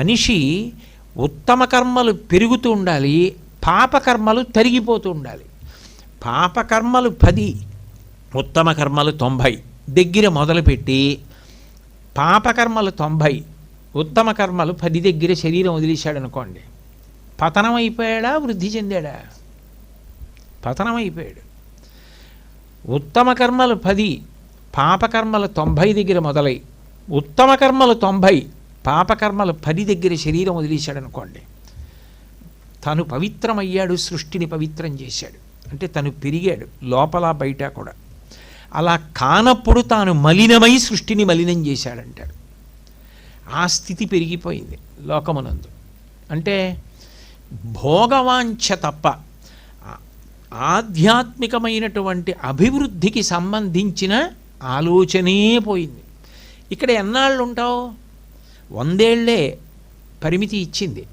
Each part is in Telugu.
మనిషి ఉత్తమ కర్మలు పెరుగుతూ ఉండాలి పాపకర్మలు తరిగిపోతూ ఉండాలి. పాపకర్మలు పది ఉత్తమ కర్మలు తొంభై. దగ్గర మొదలుపెట్టి పాపకర్మలు తొంభై ఉత్తమ కర్మలు పది దగ్గర శరీరం వదిలేశాడు అనుకోండి పతనం అయిపోయాడా వృద్ధి చెందాడా? పతనం అయిపోయాడు. ఉత్తమ కర్మలు పది పాపకర్మలు తొంభై దగ్గర మొదలై ఉత్తమ కర్మలు తొంభై పాపకర్మలు పని దగ్గర శరీరం వదిలేశాడు అనుకోండి తను పవిత్రమయ్యాడు సృష్టిని పవిత్రం చేశాడు. అంటే తను పెరిగాడు లోపల బయట కూడా. అలా కానప్పుడు తాను మలినమై సృష్టిని మలినం చేశాడంటాడు. ఆ స్థితి పెరిగిపోయింది లోకమునందు. అంటే భోగవాంఛ తప్ప ఆధ్యాత్మికమైనటువంటి అభివృద్ధికి సంబంధించిన ఆలోచనే పోయింది. ఇక్కడ ఎన్నాళ్ళు ఉంటావు వందేళ్ళే పరిమితి ఇచ్చింది.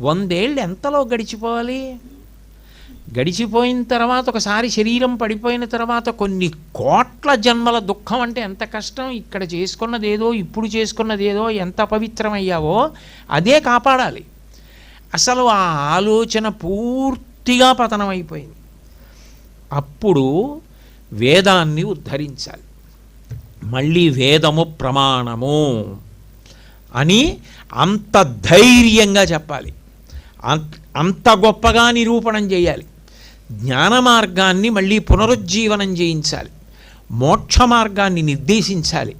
వందేళ్ళు ఎంతలో గడిచిపోవాలి? గడిచిపోయిన తర్వాత ఒకసారి శరీరం పడిపోయిన తర్వాత కొన్ని కోట్ల జన్మల దుఃఖం అంటే ఎంత కష్టం? ఇక్కడ చేసుకున్నదేదో ఇప్పుడు చేసుకున్నదేదో ఎంత పవిత్రమయ్యావో అదే కాపాడాలి. అసలు ఆ ఆలోచన పూర్తిగా పతనమైపోయింది. అప్పుడు వేదాన్ని ఉద్ధరించాలి. మళ్ళీ వేదము ప్రమాణము. అని అంత ధైర్యంగా చెప్పాలి. అంత- గొప్పగా నిరూపణం చేయాలి. జ్ఞాన మార్గాన్ని మళ్ళీ పునరుజ్జీవనం చేయించాలి. మోక్ష మార్గాన్ని నిర్దేశించాలి.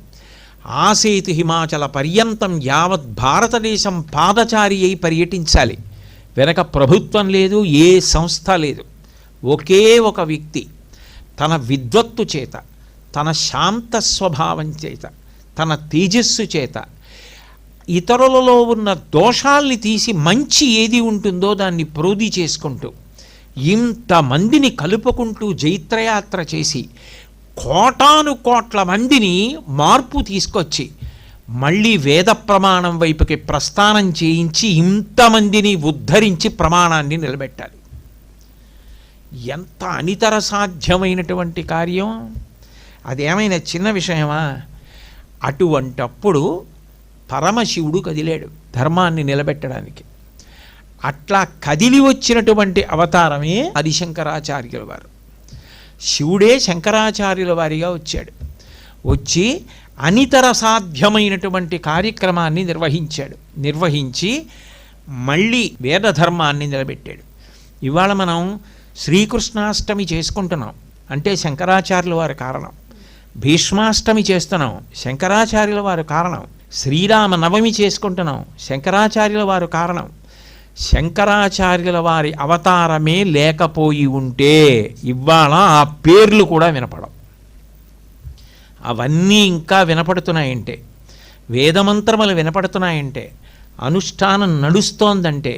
ఆసేతు హిమాచల పర్యంతం యావత్ భారతదేశం పాదచారి అయి పర్యటించాలి. వెనక ప్రభుత్వం లేదు ఏ సంస్థ లేదు. ఒకే ఒక వ్యక్తి తన విద్వత్తు చేత తన శాంత స్వభావం చేత తన తేజస్సు చేత ఇతరులలో ఉన్న దోషాల్ని తీసి మంచి ఏది ఉంటుందో దాన్ని ప్రోధి చేసుకుంటూ ఇంతమందిని కలుపుకుంటూ జైత్రయాత్ర చేసి కోటాను కోట్ల మందిని మార్పు తీసుకొచ్చి మళ్ళీ వేద ప్రమాణం వైపుకి ప్రస్థానం చేయించి ఇంతమందిని ఉద్ధరించి ప్రమాణాన్ని నిలబెట్టాలి. ఎంత అనితర సాధ్యమైనటువంటి కార్యం? అదేమైనా చిన్న విషయమా? అటువంటప్పుడు పరమశివుడు కదిలాడు ధర్మాన్ని నిలబెట్టడానికి. అట్లా కదిలి వచ్చినటువంటి అవతారమే అది శంకరాచార్యుల వారు. శివుడే శంకరాచార్యుల వారిగా వచ్చాడు. వచ్చి అనితర సాధ్యమైనటువంటి కార్యక్రమాన్ని నిర్వహించాడు. నిర్వహించి మళ్ళీ వేదధర్మాన్ని నిలబెట్టాడు. ఇవాళ మనం శ్రీకృష్ణాష్టమి చేసుకుంటున్నాం. అంటే శంకరాచార్యుల వారి కారణం. భీష్మాష్టమి చేస్తున్నాం. శంకరాచార్యుల వారి కారణం. శ్రీరామ నవమి చేసుకుంటున్నాం. శంకరాచార్యుల వారు కారణం. శంకరాచార్యుల వారి అవతారమే లేకపోయి ఉంటే ఇవాళ ఆ పేర్లు కూడా వినపడం అవన్నీ ఇంకా వినపడుతున్నాయంటే వేదమంత్రములు వినపడుతున్నాయంటే అనుష్ఠానం నడుస్తోందంటే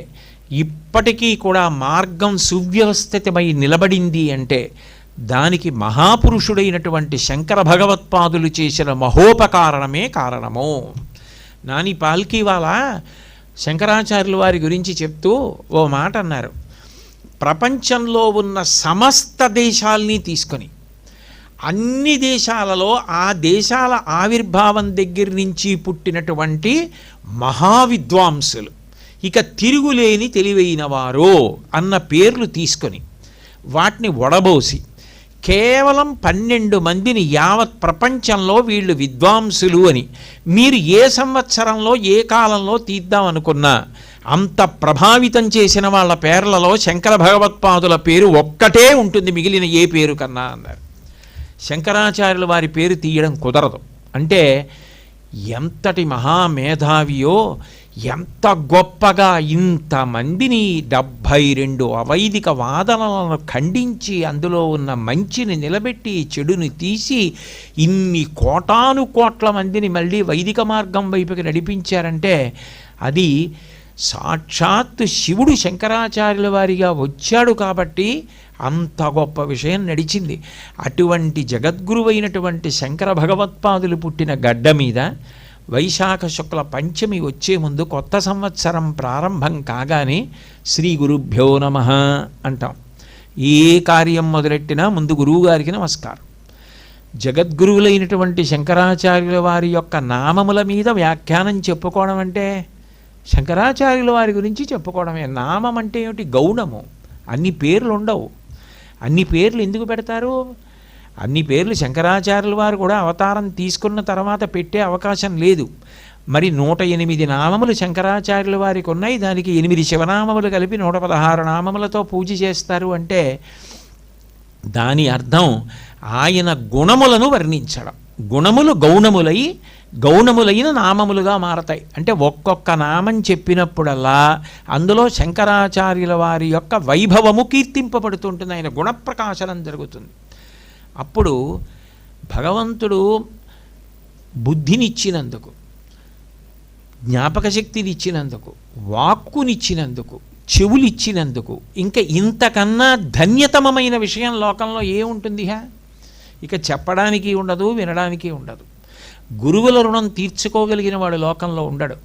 ఇప్పటికీ కూడా మార్గం సువ్యవస్థితమై నిలబడింది అంటే దానికి మహాపురుషుడైనటువంటి శంకర భగవత్పాదులు చేసిన మహోపకారణమే కారణము. నాని పాల్కి వాళ్ళ శంకరాచార్యుల వారి గురించి చెప్తూ ఓ మాట అన్నారు. ప్రపంచంలో ఉన్న సమస్త దేశాల్ని తీసుకొని అన్ని దేశాలలో ఆ దేశాల ఆవిర్భావం దగ్గర నుంచి పుట్టినటువంటి మహావిద్వాంసులు. ఇక తిరుగులేని తెలివైన వారు అన్న పేర్లు తీసుకొని వాటిని వడబోసి కేవలం పన్నెండు మందిని యావత్ ప్రపంచంలో వీళ్ళు విద్వాంసులు అని. మీరు ఏ సంవత్సరంలో ఏ కాలంలో తీద్దామనుకున్నా అంత ప్రభావితం చేసిన వాళ్ళ పేర్లలో శంకర భగవత్పాదుల పేరు ఒక్కటే ఉంటుంది మిగిలిన ఏ పేరు కన్నా అన్నారు. శంకరాచార్యుల వారి పేరు తీయడం కుదరదు. అంటే ఎంతటి మహామేధావియో ఎంత గొప్పగా ఇంతమందిని డెబ్భై రెండు అవైదిక వాదనలను ఖండించి అందులో ఉన్న మంచిని నిలబెట్టి చెడుని తీసి ఇన్ని కోటాను కోట్ల మందిని మళ్ళీ వైదిక మార్గం వైపుకి నడిపించారంటే అది సాక్షాత్తు శివుడు శంకరాచార్యుల వారిగా వచ్చాడు కాబట్టి అంత గొప్ప విషయం నడిచింది. అటువంటి జగద్గురువైనటువంటి శంకర భగవత్పాదులు పుట్టిన గడ్డ మీద వైశాఖ శుక్ల పంచమి వచ్చే ముందు కొత్త సంవత్సరం ప్రారంభం కాగానే శ్రీ గురుభ్యో నమ అంటాం. ఏ కార్యం మొదలెట్టినా ముందు గురువుగారికి నమస్కారం. జగద్గురువులైనటువంటి శంకరాచార్యుల వారి యొక్క నామముల మీద వ్యాఖ్యానం చెప్పుకోవడం అంటే శంకరాచార్యుల వారి గురించి చెప్పుకోవడమే. నామం అంటే ఏమిటి? గౌణము. అన్ని పేర్లు ఉండవు. అన్ని పేర్లు ఎందుకు పెడతారు? అన్ని పేర్లు శంకరాచార్యుల వారు కూడా అవతారం తీసుకున్న తర్వాత పెట్టే అవకాశం లేదు. మరి నూట ఎనిమిది నామములు శంకరాచార్యుల వారికి ఉన్నాయి. దానికి ఎనిమిది శివనామములు కలిపి నూట పదహారు నామములతో పూజ చేస్తారు అంటే దాని అర్థం ఆయన గుణములను వర్ణించడం. గుణములు గౌణములై గౌణములైన నామములుగా మారతాయి. అంటే ఒక్కొక్క నామం చెప్పినప్పుడల్లా అందులో శంకరాచార్యుల వారి యొక్క వైభవము కీర్తింపబడుతుంటుంది. ఆయన గుణప్రకాశనం జరుగుతుంది. అప్పుడు భగవంతుడు బుద్ధినిచ్చినందుకు జ్ఞాపక శక్తిని ఇచ్చినందుకు వాక్కునిచ్చినందుకు చెవులిచ్చినందుకు ఇంకా ఇంతకన్నా ధన్యతమమైన విషయం లోకంలో ఏముంటుంది హా? ఇక చెప్పడానికి ఉండదు వినడానికి ఉండదు. గురువుల రుణం తీర్చుకోగలిగిన వాడు లోకంలో ఉండడు.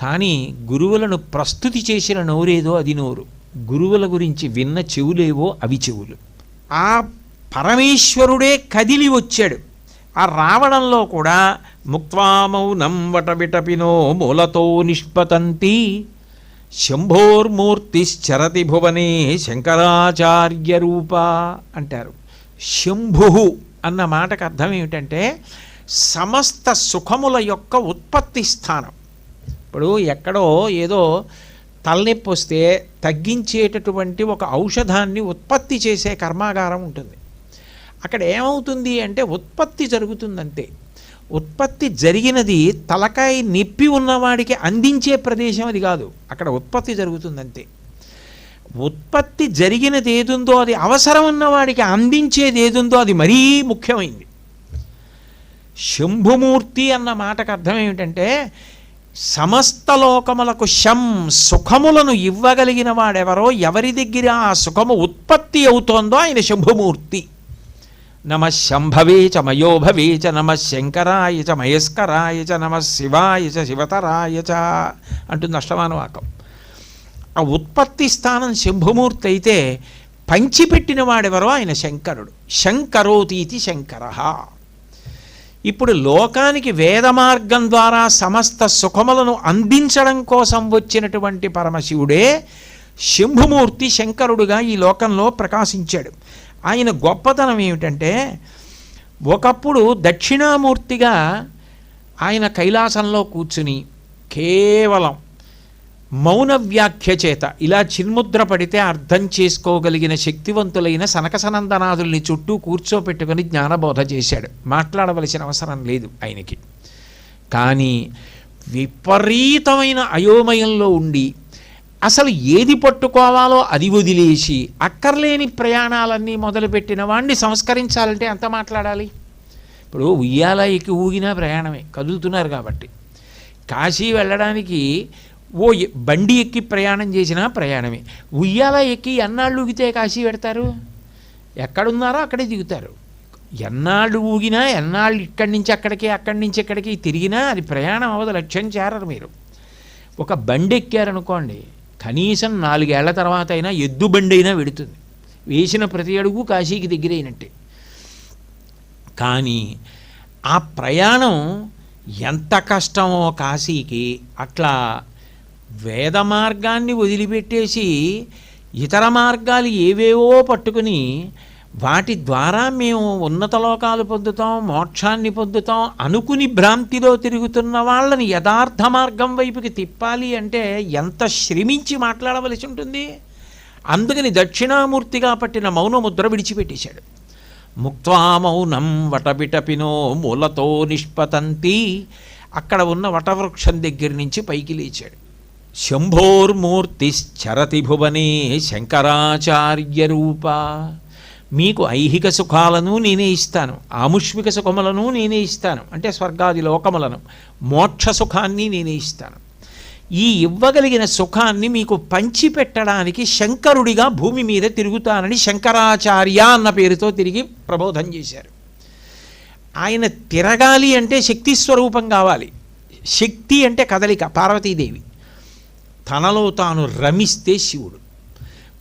కానీ గురువులను ప్రస్తుతి చేసిన నోరేదో అది నోరు. గురువుల గురించి విన్న చెవులేవో అవి చెవులు. ఆ పరమేశ్వరుడే కదిలి వచ్చాడు. ఆ రావడంలో కూడా ముక్వామౌనం వటవిటపినో మూలతో నిష్పతంతి. శంభోర్మూర్తిశ్చరతి భువనే శంకరాచార్య రూప అంటారు. శంభు అన్న మాటకు అర్థం ఏమిటంటే సమస్త సుఖముల యొక్క ఉత్పత్తి స్థానం. ఇప్పుడు ఎక్కడో ఏదో తలనొప్పి వస్తే తగ్గించేటటువంటి ఒక ఔషధాన్ని ఉత్పత్తి చేసే కర్మాగారం ఉంటుంది. అక్కడ ఏమవుతుంది అంటే ఉత్పత్తి జరుగుతుందంతే. ఉత్పత్తి జరిగినది తలకాయ నొప్పి ఉన్నవాడికి అందించే ప్రదేశం అది కాదు. అక్కడ ఉత్పత్తి జరుగుతుందంతే. ఉత్పత్తి జరిగినది ఏదుందో అది అవసరం ఉన్నవాడికి అందించేది ఏదుందో అది మరీ ముఖ్యమైంది. శంభుమూర్తి అన్న మాటకు అర్థం ఏమిటంటే సమస్త లోకములకు శం సుఖములను ఇవ్వగలిగిన వాడెవరో ఎవరి దగ్గర ఆ సుఖము ఉత్పత్తి అవుతోందో ఆయన శంభుమూర్తి. నమ శంభవే చ మయోభవే చ నమ శంకరాయ చ మయస్కరాయ చ నమ శివాయ చ శివతరాయ చ అంటుంది అష్టమానువాకం ఆ ఉత్పత్తి స్థానం శంభుమూర్తి అయితే పంచిపెట్టిన వాడెవరో? ఆయన శంకరుడు. శంకరోతీతి శంకర. ఇప్పుడు లోకానికి వేద మార్గం ద్వారా సమస్త సుఖములను అందించడం కోసం వచ్చినటువంటి పరమశివుడే శంభుమూర్తి శంకరుడుగా ఈ లోకంలో ప్రకాశించాడు. ఆయన గొప్పతనం ఏమిటంటే ఒకప్పుడు దక్షిణామూర్తిగా ఆయన కైలాసంలో కూర్చుని కేవలం మౌన వ్యాఖ్య చేత ఇలా చిన్ముద్ర పడితే అర్థం చేసుకోగలిగిన శక్తివంతులైన సనకసనందనాథుల్ని చుట్టూ కూర్చోపెట్టుకుని జ్ఞానబోధ చేశాడు. మాట్లాడవలసిన అవసరం లేదు ఆయనకి. కానీ విపరీతమైన అయోమయంలో ఉండి అసలు ఏది పట్టుకోవాలో అది వదిలేసి అక్కర్లేని ప్రయాణాలన్నీ మొదలుపెట్టిన వాడిని సంస్కరించాలంటే ఎంత మాట్లాడాలి? ఇప్పుడు ఉయ్యాల ఎక్కి ఊగినా ప్రయాణమే కదులుతున్నారు కాబట్టి. కాశీ వెళ్ళడానికి ఓ ఎ- బండి ఎక్కి ప్రయాణం చేసినా ప్రయాణమే. ఉయ్యాల ఎక్కి ఎన్నాళ్ళు ఊగితే కాశీ పెడతారు ఎక్కడున్నారో అక్కడే దిగుతారు. ఎన్నాళ్ళు ఊగినా ఎన్నాళ్ళు ఇక్కడి నుంచి అక్కడికి అక్కడి నుంచి ఇక్కడికి తిరిగినా అది ప్రయాణం అవ్వదు లక్ష్యం చేరరు మీరు. ఒక బండి ఎక్కారనుకోండి కనీసం నాలుగేళ్ళ తర్వాత అయినా ఎద్దు బండి అయినా వెడుతుంది. వేసిన ప్రతి అడుగు కాశీకి దగ్గరైనట్టే. కానీ ఆ ప్రయాణం ఎంత కష్టమో కాశీకి అట్లా వేద మార్గాన్ని వదిలిపెట్టేసి ఇతర మార్గాలు ఏవేవో పట్టుకుని వాటి ద్వారా మేము ఉన్నత లోకాలు పొందుతాం మోక్షాన్ని పొందుతాం అనుకుని భ్రాంతిలో తిరుగుతున్న వాళ్ళని యథార్థ మార్గం వైపుకి తిప్పాలి అంటే ఎంత శ్రమించి మాట్లాడవలసి ఉంటుంది? అందుకని దక్షిణామూర్తిగా పట్టిన మౌనముద్ర విడిచిపెట్టేశాడు. ముక్త్వా మౌనం వటబిటపినో మూలతో నిష్పతంతి అక్కడ ఉన్న వటవృక్షం దగ్గర నుంచి పైకి లేచాడు. శంభోర్మూర్తిశ్చరతి భువనే శంకరాచార్య రూపా మీకు ఐహిక సుఖాలను నేనే ఇస్తాను ఆముష్మిక సుఖములను నేనే ఇస్తాను అంటే స్వర్గాది లోకములను మోక్ష సుఖాన్ని నేనే ఇస్తాను. ఈ ఇవ్వగలిగిన సుఖాన్ని మీకు పంచిపెట్టడానికి శంకరుడిగా భూమి మీద తిరుగుతానని శంకరాచార్య అన్న పేరుతో తిరిగి ప్రబోధం చేశారు. ఆయన తిరగాలి అంటే శక్తి స్వరూపం కావాలి. శక్తి అంటే కదలిక పార్వతీదేవి. తనలో తాను రమిస్తే శివుడు.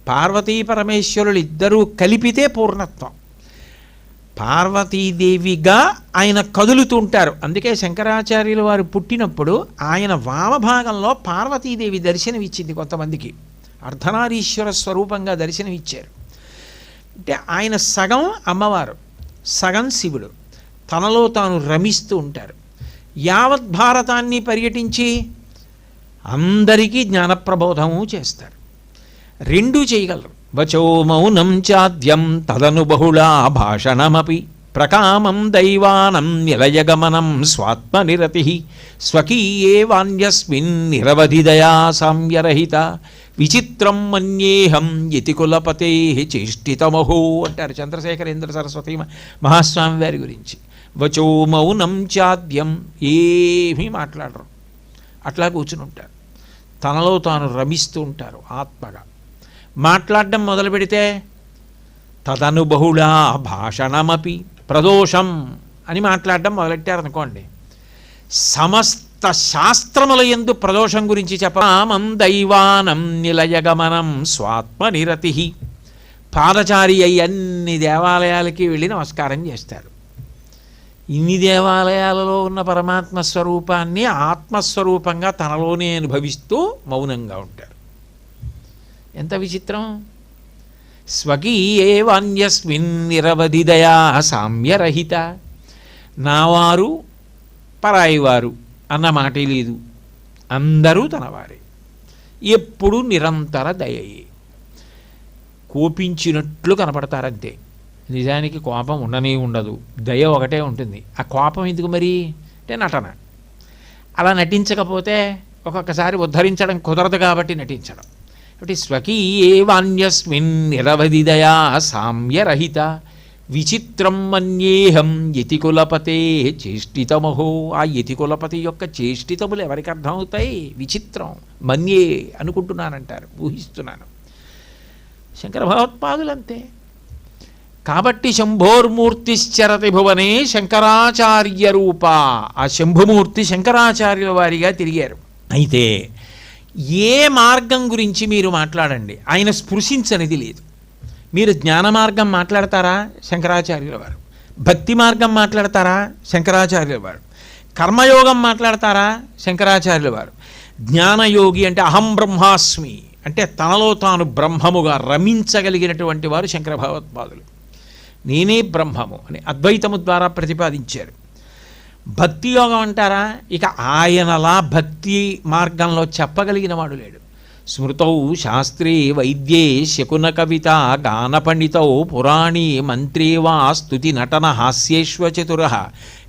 పార్వతీ పరమేశ్వరులు ఇద్దరూ కలిపితే పూర్ణత్వం. పార్వతీదేవిగా ఆయన కదులుతూ ఉంటారు అందుకే శంకరాచార్యులు వారు పుట్టినప్పుడు ఆయన వామభాగంలో పార్వతీదేవి దర్శనమిచ్చింది కొంతమందికి. అర్ధనారీశ్వర స్వరూపంగా దర్శనమిచ్చారు. అంటే ఆయన సగం అమ్మవారు సగం శివుడు. తనలో తాను రమిస్తూ ఉంటారు. యావత్ భారతాన్ని పర్యటించి అందరికీ జ్ఞానప్రబోధము చేస్తారు. రెండూ చేయగలరు. వచో మౌనం చాద్యం తదను బహుళా భాషణమపి. ప్రకామం దైవానం నిలయగమనం స్వాత్మనిరతి. స్వకీయే వాణ్యస్మిన్ నిరవధిదయా సామ్యరహిత. విచిత్రం మన్యేహం యతి కులపతే చేష్టితమహో అంటారు చంద్రశేఖరేంద్ర సరస్వతి మహాస్వామి వారి గురించి. వచో మౌనం చాద్యం ఏమీ మాట్లాడరు. అట్లా కూర్చుని ఉంటారు. తనలో తాను రమిస్తూ ఉంటారు ఆత్మగా. మాట్లాడడం మొదలు పెడితే తదను బహుళ భాషణమపి ప్రదోషం అని మాట్లాడడం మొదలెట్టారనుకోండి. సమస్త శాస్త్రముల ఎందు ప్రదోషం గురించి చెప్పమం దైవానం నిలయగమనం స్వాత్మనిరతి. పాదచారి అయి అన్ని దేవాలయాలకి వెళ్ళి నమస్కారం చేస్తారు. ఇన్ని దేవాలయాలలో ఉన్న పరమాత్మ స్వరూపాన్ని ఆత్మస్వరూపంగా తనలోనే అనుభవిస్తూ మౌనంగా ఉంటారు. ఎంత విచిత్రం. స్వకీయేవాన్యస్మిన్ నిరవధిదయా సామ్యరహిత. నావారు పరాయివారు అన్న మాటే లేదు. అందరూ తనవారే. ఎప్పుడు నిరంతర దయయే. కోపించినట్లు కనపడతారంతే. నిజానికి కోపం ఉండనే ఉండదు. దయ ఒకటే ఉంటుంది. ఆ కోపం ఎందుకు మరి? అంటే నటన. అలా నటించకపోతే ఒక్కొక్కసారి ఉద్ధరించడం కుదరదు కాబట్టి నటించడం. కాబట్టి స్వకీయేవాన్యస్మిన్ నిరవధిదయా సామ్యరహిత. విచిత్రం మన్యేహం యతి కులపతే చేష్టితమహో. ఆ యతి కులపతి యొక్క చేష్టితములు ఎవరికి అర్థమవుతాయి? విచిత్రం. మన్యే అనుకుంటున్నానంటారు ఊహిస్తున్నాను. శంకర భగవత్పాదులంతే కాబట్టి శంభోర్మూర్తిశ్చరతి భువనే శంకరాచార్య రూప ఆ శంభుమూర్తి శంకరాచార్యుల వారిగా తిరిగారు. అయితే ఏ మార్గం గురించి మీరు మాట్లాడండి ఆయన స్పృశించనిది లేదు. మీరు జ్ఞాన మార్గం మాట్లాడతారా? శంకరాచార్యుల వారు. భక్తి మార్గం మాట్లాడతారా? శంకరాచార్యుల వారు. కర్మయోగం మాట్లాడతారా? శంకరాచార్యుల వారు. జ్ఞానయోగి అంటే అహం బ్రహ్మాస్మి అంటే తనలో తాను బ్రహ్మముగా రమించగలిగినటువంటి వారు శంకర భగవత్పాదులు నేనే బ్రహ్మము అని అద్వైతము ద్వారా ప్రతిపాదించారు. భక్తి యోగం అంటారా? ఇక ఆయనలా భక్తి మార్గంలో చెప్పగలిగిన వాడు లేడు. స్మృతౌ శాస్త్రే వైద్యే శకున కవిత గాన పండితౌ పురాణీ మంత్రే వా స్తుతి నటన హాస్యేష్వ చతుర.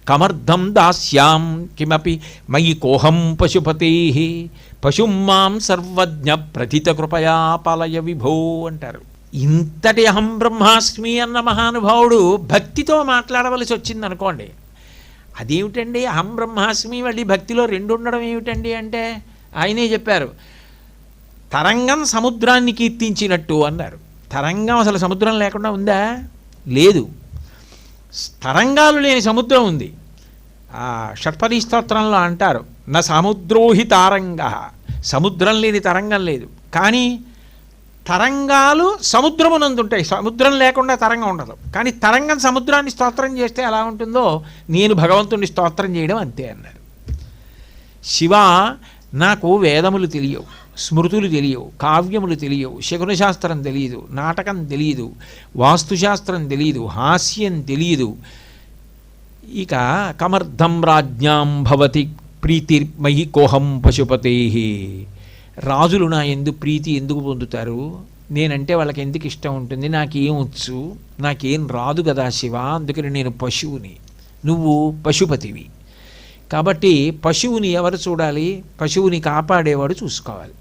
కమర్థం దాస్యాం కిమపి మయి కోహం పశుపతే. పశుం మాం సర్వజ్ఞ ప్రథిత కృపయా పాలయ విభో అంటారు. ఇంతటి అహం బ్రహ్మాస్మి అన్న మహానుభావుడు భక్తితో మాట్లాడవలసి వచ్చిందనుకోండి అదేమిటండి? అహం బ్రహ్మాస్మి మళ్ళీ భక్తిలో రెండు ఉండడం ఏమిటండి అంటే? ఆయనే చెప్పారు తరంగం సముద్రాన్ని కీర్తించినట్టు అన్నారు. తరంగం అసలు సముద్రం లేకుండా ఉందా? లేదు. తరంగాలు లేని సముద్రం ఉంది. షట్పది స్తోత్రంలో అంటారు నా సముద్రోహి తారంగ. సముద్రం లేని తరంగం లేదు. కానీ తరంగాలు సముద్రమునందుంటాయి. సముద్రం లేకుండా తరంగం ఉండదు. కానీ తరంగం సముద్రాన్ని స్తోత్రం చేస్తే ఎలా ఉంటుందో? నేను భగవంతుణ్ణి స్తోత్రం చేయడం అంతే అన్నారు. శివ నాకు వేదములు తెలియవు స్మృతులు తెలియవు కావ్యములు తెలియవు శకున శాస్త్రం తెలియదు నాటకం తెలియదు వాస్తుశాస్త్రం తెలియదు హాస్యం తెలియదు. ఇక కమర్థం రాజ్ఞాం భవతి ప్రీతిర్మయి కోహం పశుపతే రాజులు నా ఎందు ప్రీతి ఎందుకు పొందుతారు? నేనంటే వాళ్ళకి ఎందుకు ఇష్టం ఉంటుంది? నాకేం వచ్చు? నాకేం రాదు కదా శివ అందుకని నేను పశువుని. నువ్వు పశుపతివి. కాబట్టి పశువుని ఎవరు చూడాలి? పశువుని కాపాడేవాడు చూసుకోవాలి.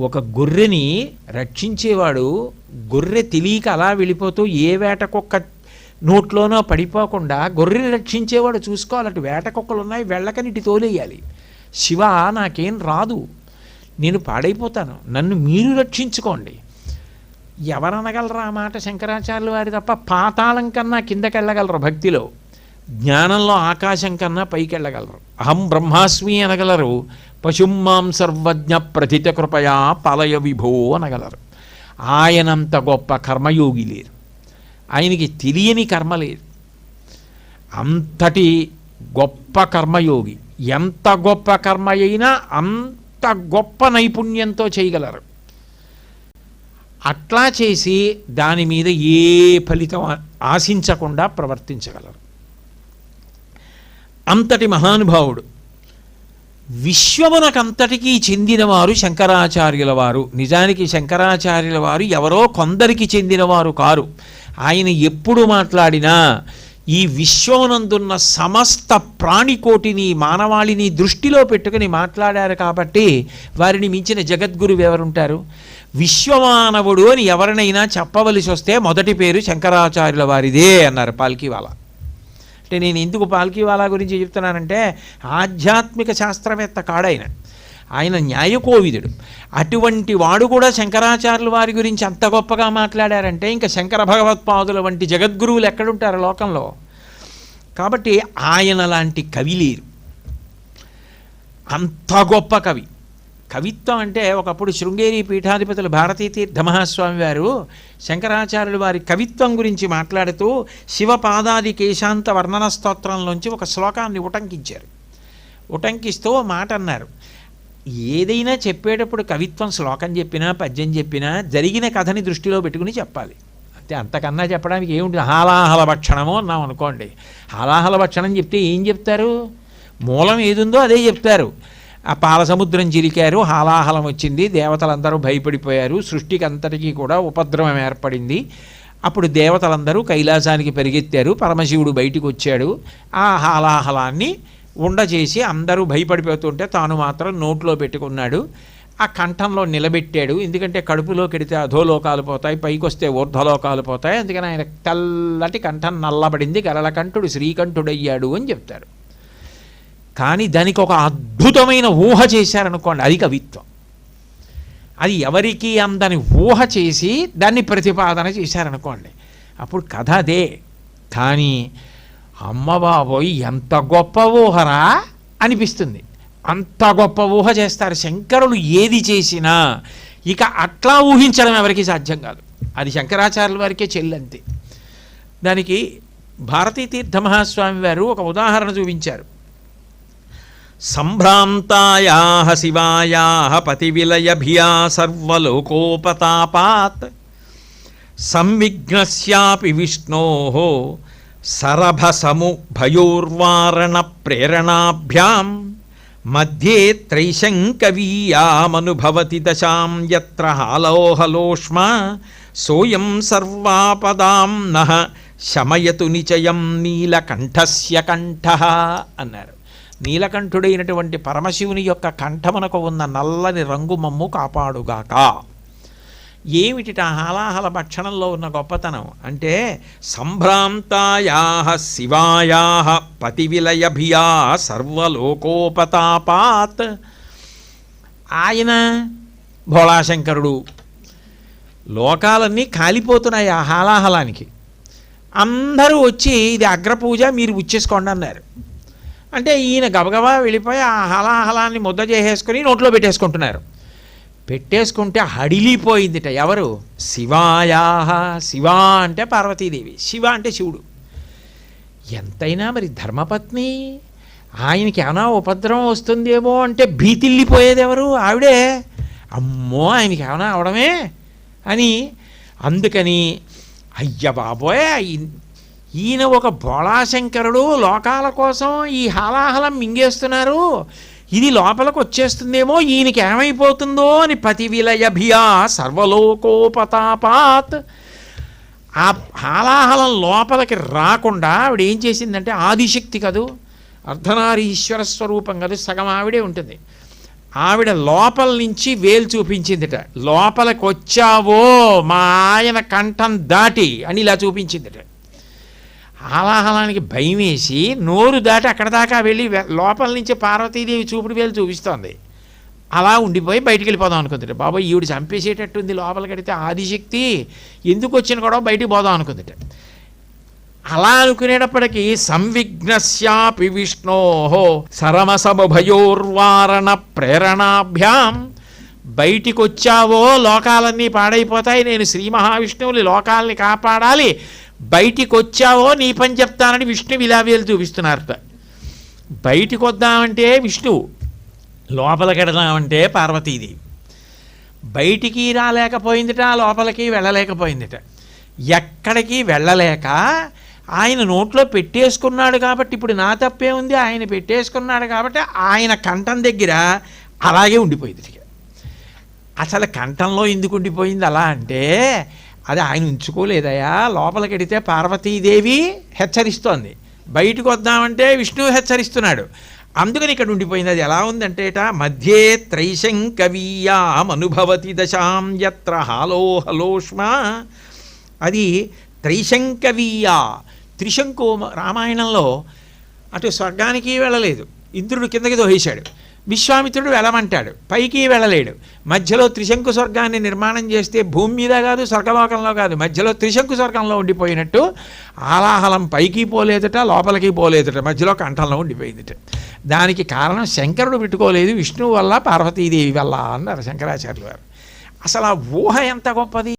ఒక గొర్రెని రక్షించేవాడు గొర్రె తెలియక అలా వెళ్ళిపోతూ ఏ వేటకొక్క నోట్లోనో పడిపోకుండా గొర్రెని రక్షించేవాడు చూసుకోవాలి. అటు వేటకొక్కలు ఉన్నాయి వెళ్ళకని ఇటు తోలేయాలి. శివ నాకేం రాదు. నేను పాడైపోతాను. నన్ను మీరు రక్షించుకోండి. ఎవరనగలరా ఆ మాట శంకరాచార్యుల వారి తప్ప? పాతాళం కన్నా కిందకెళ్ళగలరు భక్తిలో. జ్ఞానంలో ఆకాశం కన్నా పైకి వెళ్ళగలరు అహం బ్రహ్మాస్మి అనగలరు. పశుమాం సర్వజ్ఞ ప్రథిత కృపయా పలయ విభో అనగలరు. ఆయనంత గొప్ప కర్మయోగి లేరు. ఆయనకి తెలియని కర్మ లేదు. అంతటి గొప్ప కర్మయోగి. ఎంత గొప్ప కర్మ అయినా అంత గొప్ప నైపుణ్యంతో చేయగలరు. అట్లా చేసి దాని మీద ఏ ఫలితం ఆశించకుండా ప్రవర్తించగలరు. అంతటి మహానుభావుడు విశ్వమునకంతటికీ చెందినవారు శంకరాచార్యుల వారు. నిజానికి శంకరాచార్యుల వారు ఎవరో కొందరికి చెందినవారు కారు. ఆయన ఎప్పుడు మాట్లాడినా ఈ విశ్వమునందున్న సమస్త ప్రాణికోటిని మానవాళిని దృష్టిలో పెట్టుకుని మాట్లాడారు కాబట్టి వారిని మించిన జగద్గురువు ఎవరుంటారు? విశ్వమానవుడు అని ఎవరినైనా చెప్పవలసి వస్తే మొదటి పేరు శంకరాచార్యుల వారిదే అన్నారు పాల్కీవాలా. అంటే నేను ఎందుకు పాల్కీవాలా గురించి చెప్తున్నానంటే ఆధ్యాత్మిక శాస్త్రవేత్త కాడైన. ఆయన న్యాయకోవిదుడు అటువంటి వాడు కూడా శంకరాచార్యుల వారి గురించి అంత గొప్పగా మాట్లాడారంటే ఇంకా శంకర భగవత్పాదుల వంటి జగద్గురువులు ఎక్కడుంటారు లోకంలో? కాబట్టి ఆయన లాంటి కవి లేరు. అంత గొప్ప కవి. కవిత్వం అంటే ఒకప్పుడు శృంగేరి పీఠాధిపతులు భారతీ తీర్థ మహాస్వామి వారు శంకరాచార్యులు వారి కవిత్వం గురించి మాట్లాడుతూ శివపాదాది కేశాంత వర్ణన స్తోత్రంలోంచి ఒక శ్లోకాన్ని ఉటంకించారు. ఉటంకిస్తూ మాట అన్నారు. ఏదైనా చెప్పేటప్పుడు కవిత్వం శ్లోకం చెప్పినా పద్యం చెప్పినా జరిగిన కథని దృష్టిలో పెట్టుకుని చెప్పాలి. అంతే అంతకన్నా చెప్పడానికి ఏముంటుంది? హాలాహల భక్షణము అన్నాం అనుకోండి. హాలాహల భక్షణం చెప్తే ఏం చెప్తారు? మూలం ఏదుందో అదే చెప్తారు. ఆ పాల సముద్రం చిరికారు హాలాహలం వచ్చింది దేవతలందరూ భయపడిపోయారు సృష్టికి అంతటికీ కూడా ఉపద్రవం ఏర్పడింది. అప్పుడు దేవతలందరూ కైలాసానికి పరిగెత్తారు పరమశివుడు బయటికి వచ్చాడు ఆ హాలాహలాన్ని ఉండ చేసి అందరూ భయపడిపోతుంటే తాను మాత్రం నోట్లో పెట్టుకున్నాడు. ఆ కంఠంలో నిలబెట్టాడు. ఎందుకంటే కడుపులోకి వెడితే అధోలోకాలు పోతాయి పైకి వస్తే ఊర్ధలోకాలు పోతాయి. అందుకని ఆయన తెల్లటి కంఠం నల్లబడింది. గరళకంఠుడు శ్రీకంఠుడయ్యాడు అని చెప్తారు. కానీ దానికి ఒక అద్భుతమైన ఊహ చేశారనుకోండి అది కవిత్వం. అది ఎవరికి అందని ఊహ చేసి దాన్ని ప్రతిపాదన చేశారనుకోండి. అప్పుడు కథ అదే. కానీ అమ్మ బాబోయ్ ఎంత గొప్ప ఊహరా? అనిపిస్తుంది. అంత గొప్ప ఊహ చేస్తారు శంకరులు ఏది చేసినా. ఇక అట్లా ఊహించడం ఎవరికి సాధ్యం కాదు. అది శంకరాచార్యుల వారికే చెల్లంతే. దానికి భారతీ తీర్థ మహాస్వామి వారు ఒక ఉదాహరణ చూపించారు. సంభ్రాంతాయా శివాయా పతివిలయభియా సర్వలోకోపతాపాత్. సంవిఘ్నస్యాపి విష్ణో సరభసము భయోర్వారణ ప్రేరణాభ్యాం. మధ్యే త్రైశంకవీయామనుభవతి దశాం. ఎత్ర హాలోహలోష్మ సోయం సర్వాపదాం నహ శమయతు నిచయం నీలకంఠస్య కంఠ అన్నారు. నీలకంఠుడైనటువంటి పరమశివుని యొక్క కంఠమునకు ఉన్న నల్లని రంగు మమ్ము కాపాడుగాక. ఏమిటిట హాలాహల భక్షణంలో ఉన్న గొప్పతనం? అంటే సంభ్రాంతాయా శివాయా పతివిలయభియా సర్వలోకోపతాపాత్. ఆయన భోళాశంకరుడు లోకాలన్నీ కాలిపోతున్నాయి ఆ హాలాహలానికి. అందరూ వచ్చి ఇది అగ్రపూజ మీరు ఉచ్చేసుకోండి అన్నారు. అంటే ఈయన గబగబా వెళ్ళిపోయి ఆ హలాహలాన్ని ముద్ద చేసేసుకొని నోట్లో పెట్టేసుకుంటున్నారు. పెట్టేసుకుంటే హడిలిపోయిందిట. ఎవరు? శివాయాహ. శివ అంటే పార్వతీదేవి. శివ అంటే శివుడు. ఎంతైనా మరి ధర్మపత్ని ఆయనకి ఏమైనా ఉపద్రవం వస్తుందేమో అంటే భీతిల్లిపోయేది ఎవరు ఆవిడే. అమ్మో ఆయనకి ఏమైనా అవడమే? అని అందుకని అయ్య బాబోయ్ ఈయన ఒక బోళాశంకరుడు లోకాల కోసం ఈ హాలాహలం మింగేస్తున్నారు. ఇది లోపలికి వచ్చేస్తుందేమో ఈయనకి ఏమైపోతుందో అని పతి విలయభియా సర్వలోకోపతాపాత్. ఆ హాలాహలం లోపలికి రాకుండా ఆవిడ ఏం చేసిందంటే ఆదిశక్తి కదూ అర్ధనారీశ్వర స్వరూపం కదూ సగం ఆవిడే ఉంటుంది. ఆవిడ లోపల నుంచి వేలు చూపించిందిట. లోపలికి వచ్చావో మా ఆయన కంఠం దాటి అని ఇలా చూపించిందిట. హలాహలానికి భయం వేసి నోరు దాటి అక్కడ దాకా వెళ్ళి లోపల నుంచి పార్వతీదేవి చూపుడు వేలు చూపిస్తోంది. అలా ఉండిపోయి బయటికి వెళ్ళిపోదాం అనుకుందిట. బాబాయ్ ఈవిడ చంపేసేటట్టుంది లోపలికి కడితే ఆదిశక్తి ఎందుకు వచ్చిన కూడా బయటికి పోదాం అనుకుందిట. అలా అనుకునేటప్పటికీ సంవిఘ్నస్యాపి విష్ణోహో సరమసభయోర్వారణ ప్రేరణాభ్యాం. బయటికి వచ్చావో లోకాలన్నీ పాడైపోతాయి. నేను శ్రీ మహావిష్ణువుని లోకాల్ని కాపాడాలి. బయటికి వచ్చావో నీ పని చెప్తానని విష్ణు వేలు చూపిస్తున్నారట. బయటికి వద్దామంటే విష్ణువు లోపలికెడదామంటే పార్వతీదేవి. బయటికి రాలేకపోయిందిట లోపలికి వెళ్ళలేకపోయిందిట. ఎక్కడికి వెళ్ళలేక ఆయన నోట్లో పెట్టేసుకున్నాడు కాబట్టి ఇప్పుడు నా తప్పే ఉంది ఆయన పెట్టేసుకున్నాడు కాబట్టి ఆయన కంఠం దగ్గర అలాగే ఉండిపోయింది అసలు కంఠంలో ఎందుకు ఉండిపోయింది అలా అంటే అది ఆయన ఉంచుకోలేదయా లోపలికి వెడితే పార్వతీదేవి హెచ్చరిస్తోంది. బయటకు వద్దామంటే విష్ణువు హెచ్చరిస్తున్నాడు. అందుకని ఇక్కడ ఉండిపోయింది. అది ఎలా ఉందంటేట మధ్యే త్రైశంకవీయామనుభవతి దశాం యత్ర హాలో హలోష్మ. అది త్రైశంకవీయా. త్రిశంకు రామాయణంలో అటు స్వర్గానికి వెళ్ళలేదు. ఇంద్రుడు కిందకి దోహేశాడు. విశ్వామిత్రుడు వెళ్ళమంటాడు. పైకి వెళ్ళలేడు. మధ్యలో త్రిశంకు స్వర్గాన్ని నిర్మాణం చేస్తే భూమి మీద కాదు స్వర్గలోకంలో కాదు. మధ్యలో త్రిశంకు స్వర్గంలో ఉండిపోయినట్టు ఆలాహలం పైకి పోలేదట లోపలికి పోలేదట మధ్యలో కంఠంలో ఉండిపోయిందిట. దానికి కారణం శంకరుడు పెట్టుకోలేదు విష్ణువు వల్ల పార్వతీదేవి వల్ల అన్నారు శంకరాచార్యులు గారు. అసలు ఆ ఊహ ఎంత గొప్పది?